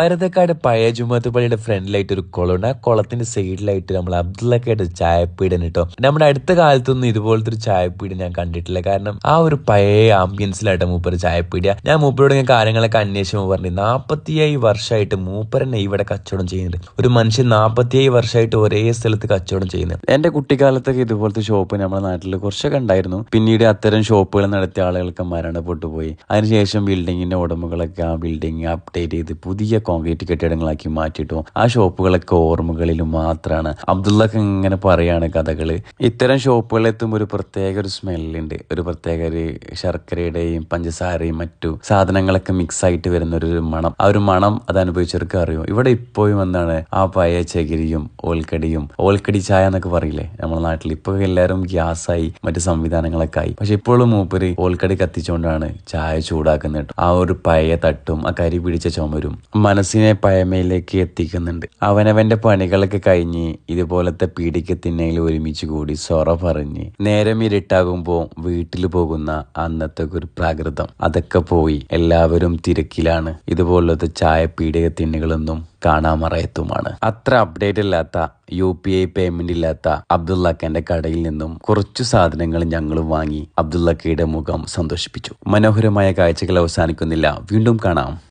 ഭാരതക്കാട് പഴയ ജുമത്ത് പള്ളിയുടെ ഫ്രണ്ടിലായിട്ട് ഒരു കുളമുണ്ട്. ആ കുളത്തിന്റെ സൈഡിലായിട്ട് നമ്മൾ അബ്ദുള്ളക്കായിട്ട് ചായപ്പീടൻ കിട്ടും നമ്മുടെ അടുത്ത കാലത്തൊന്നും ഇതുപോലത്തെ ഒരു ചായപ്പീടി ഞാൻ കണ്ടിട്ടില്ല. കാരണം ആ ഒരു പഴയ ആംബിയൻസിലായിട്ട് മൂപ്പർ ചായപ്പീടിയ. ഞാൻ മൂപ്പരോട് ഞാൻ കാര്യങ്ങളൊക്കെ അന്വേഷിക്കുമ്പോൾ പറഞ്ഞു നാപ്പത്തിയായി വർഷമായിട്ട് മൂപ്പരനെ ഇവിടെ കച്ചവടം ചെയ്യുന്നുണ്ട്. ഒരു മനുഷ്യൻ നാപ്പത്തിയായി വർഷമായിട്ട് ഒരേ സ്ഥലത്ത് കച്ചവടം ചെയ്യുന്നത് എന്റെ കുട്ടിക്കാലത്തൊക്കെ ഇതുപോലത്തെ ഷോപ്പ് നമ്മുടെ നാട്ടിൽ കുറച്ചൊക്കെ ഉണ്ടായിരുന്നു. പിന്നീട് അത്തരം ഷോപ്പുകൾ നടത്തിയ ആളുകൾക്ക് മരണപ്പെട്ടു പോയി അതിനുശേഷം ബിൽഡിങ്ങിന്റെ ഉടമകളൊക്കെ ആ ബിൽഡിംഗ് അപ്ഡേറ്റ് ചെയ്ത് പുതിയ കോൺക്രീറ്റ് കെട്ടിടങ്ങളാക്കി മാറ്റിയിട്ടു ആ ഷോപ്പുകളൊക്കെ ഓർമ്മകളിൽ മാത്രമാണ് അബ്ദുള്ളക്ക് ഇങ്ങനെ പറയാണ് കഥകൾ. ഇത്തരം ഷോപ്പുകളിൽ എത്തുമ്പോൾ ഒരു പ്രത്യേക ഒരു സ്മെല്ലുണ്ട്. ഒരു പ്രത്യേക ഒരു ശർക്കരയുടെയും പഞ്ചസാരയും മറ്റു സാധനങ്ങളൊക്കെ മിക്സ് ആയിട്ട് വരുന്ന ഒരു മണം. ആ ഒരു മണം അത് അനുഭവിച്ചവർക്ക് അറിയും. ഇവിടെ ഇപ്പോഴും എന്താണ് ആ പഴയ ചകിരിയും ഓൽക്കടിയും. ഓൽക്കടി ചായ എന്നൊക്കെ പറയില്ലേ? നമ്മുടെ നാട്ടിൽ ഇപ്പൊ എല്ലാവരും ഗ്യാസായി മറ്റു സംവിധാനങ്ങളൊക്കെ ആയി. പക്ഷെ ഇപ്പോഴും മൂപ്പര് ഓൽക്കടി കത്തിച്ചുകൊണ്ടാണ് ചായ ചൂടാക്കുന്നത് ആ ഒരു പഴയ തട്ടും ആ കരി പിടിച്ച ചുമരും. മനസ്സിനെ പഴമയിലേക്ക് എത്തിക്കുന്നുണ്ട്. അവനവന്റെ പണികളൊക്കെ കഴിഞ്ഞ് ഇതുപോലത്തെ പീടിക തിന്നയിൽ ഒരുമിച്ച് കൂടി സൊറ പറഞ്ഞ് നേരം ഇരുട്ടാകുമ്പോ വീട്ടിൽ പോകുന്ന അന്നത്തെ ഒരു പ്രാകൃതം. അതൊക്കെ പോയി എല്ലാവരും തിരക്കിലാണ്. ഇതുപോലത്തെ ചായ പീഡിക തിന്നുകളൊന്നും കാണാമറയത്തുമാണ്. അത്ര അപ്ഡേറ്റ് ഇല്ലാത്ത യു പി ഐ പേയ്മെന്റ് ഇല്ലാത്ത അബ്ദുള്ളക്കന്റെ കടയിൽ നിന്നും കുറച്ചു സാധനങ്ങൾ ഞങ്ങൾ വാങ്ങി അബ്ദുള്ളക്കയുടെ മുഖം സന്തോഷിപ്പിച്ചു. മനോഹരമായ കാഴ്ചകൾ അവസാനിക്കുന്നില്ല. വീണ്ടും കാണാം.